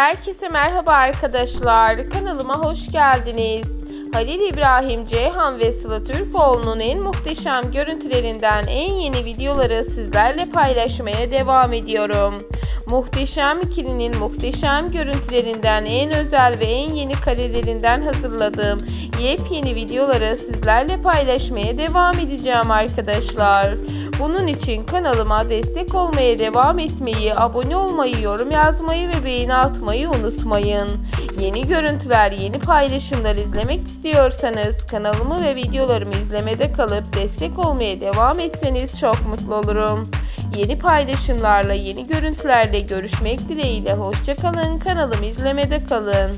Herkese merhaba arkadaşlar. Kanalıma hoş geldiniz. Halil İbrahim Ceyhan ve Sıla Türkoğlu'nun en muhteşem görüntülerinden en yeni videoları sizlerle paylaşmaya devam ediyorum. Muhteşem ikilinin muhteşem görüntülerinden en özel ve en yeni karelerinden hazırladığım yepyeni videoları sizlerle paylaşmaya devam edeceğim arkadaşlar. Bunun için kanalıma destek olmaya devam etmeyi, abone olmayı, yorum yazmayı ve beğeni atmayı unutmayın. Yeni görüntüler, yeni paylaşımlar izlemek istiyorsanız kanalımı ve videolarımı izlemede kalıp destek olmaya devam etseniz çok mutlu olurum. Yeni paylaşımlarla, yeni görüntülerle görüşmek dileğiyle hoşçakalın. Kanalımı izlemede kalın.